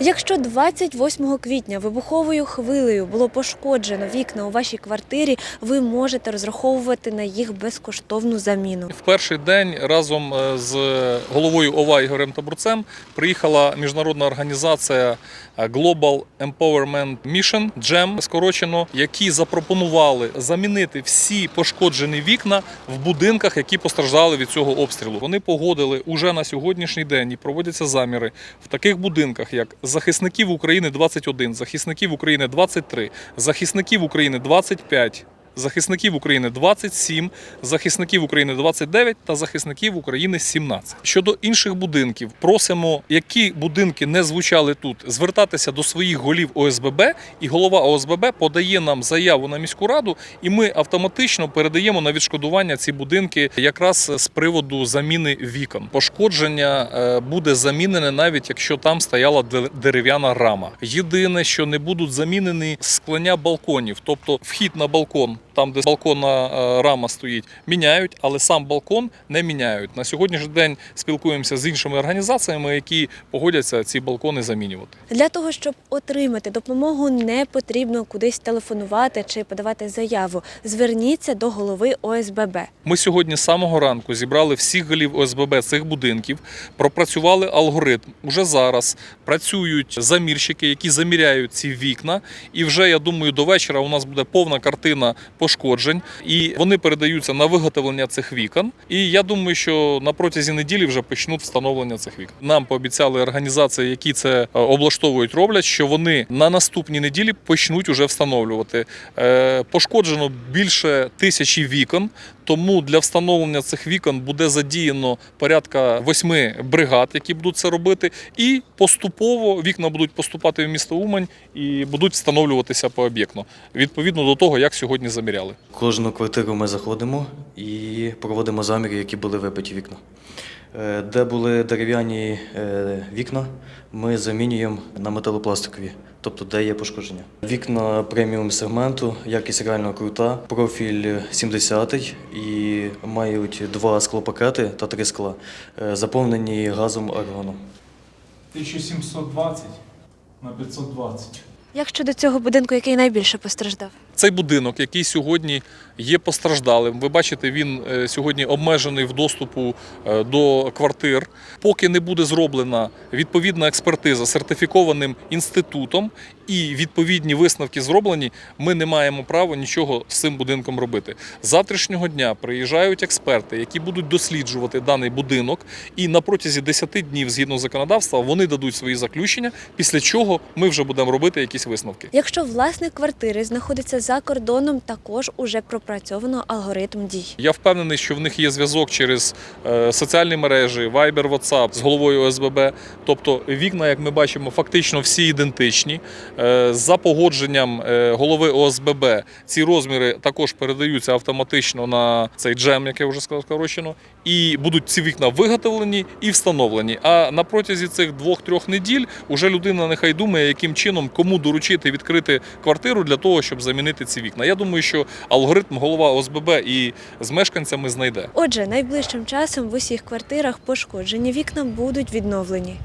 Якщо 28 квітня вибуховою хвилею було пошкоджено вікна у вашій квартирі, ви можете розраховувати на їх безкоштовну заміну. В перший день разом е, з головою ОВА Ігорем Табурцем приїхала міжнародна організація е, Global Empowerment Mission, GEM скорочено, які запропонували замінити всі пошкоджені вікна в будинках, які постраждали від цього обстрілу. Вони погодили уже на сьогоднішній день і проводяться заміри в таких будинках, як захисників України 21, захисників України 23, захисників України 25. Захисників України 27, захисників України 29 та захисників України 17. Щодо інших будинків, просимо, які будинки не звучали тут, звертатися до своїх голів ОСББ, і голова ОСББ подає нам заяву на міську раду, і ми автоматично передаємо на відшкодування ці будинки якраз з приводу заміни вікон. Пошкодження е, буде замінене навіть якщо там стояла дерев'яна рама. Єдине, що не будуть замінені склення балконів, тобто вхід на балкон. Там, де балконна е, рама стоїть, міняють, але сам балкон не міняють. На сьогоднішній день спілкуємося з іншими організаціями, які погодяться ці балкони замінювати. Для того, щоб отримати допомогу, не потрібно кудись телефонувати чи подавати заяву. Зверніться до голови ОСББ. Ми сьогодні з самого ранку зібрали всіх голів ОСББ цих будинків, пропрацювали алгоритм. Уже зараз працюють замірщики, які заміряють ці вікна. І вже я думаю, до вечора у нас буде повна картина пошкоджень, і вони передаються на виготовлення цих вікон. І я думаю, що на протязі неділі вже почнуть встановлення цих вікон. Нам пообіцяли організації, які це е, облаштовують, роблять, що вони на наступній неділі почнуть уже встановлювати. Е, Пошкоджено більше тисячі вікон. Тому для встановлення цих вікон буде задіяно порядка восьми бригад, які будуть це робити, і поступово вікна будуть поступати в місто Умань і будуть встановлюватися пооб'єктно, відповідно до того, як сьогодні заміряли. Кожну квартиру ми заходимо і проводимо заміри, які були вибиті вікна. Е, Де були дерев'яні е, вікна, ми замінюємо на металопластикові, тобто де є пошкодження. Вікна преміум сегменту, якість реально крута, профіль 70 і мають два склопакети та три скла, е, заповнені газом аргоном. 1720 на 520. Як щодо цього будинку, який найбільше постраждав? Цей будинок, який сьогодні є постраждалим, ви бачите, він е, сьогодні обмежений в доступу е, до квартир. Поки не буде зроблена відповідна експертиза сертифікованим інститутом і відповідні висновки зроблені, ми не маємо права нічого з цим будинком робити. З завтрашнього дня приїжджають експерти, які будуть досліджувати даний будинок, і на протязі 10 днів, згідно законодавства, вони дадуть свої заключення, після чого ми вже будемо робити якісь висновки. Якщо власник квартири знаходиться за кордоном, також уже пропрацьовано алгоритм дій. Я впевнений, що в них є зв'язок через е, соціальні мережі, Viber, WhatsApp з головою ОСББ. Тобто вікна, як ми бачимо, фактично всі ідентичні. Е, За погодженням е, голови ОСББ ці розміри також передаються автоматично на цей джем, як я вже сказав, скорочено, і будуть ці вікна виготовлені і встановлені. А на протязі цих двох-трьох неділь уже людина нехай думає, яким чином кому доручити відкрити квартиру для того, щоб замінити ці вікна. Я думаю, що алгоритм голова ОСББ і з мешканцями знайде. Отже, найближчим часом в усіх квартирах пошкоджені вікна будуть відновлені.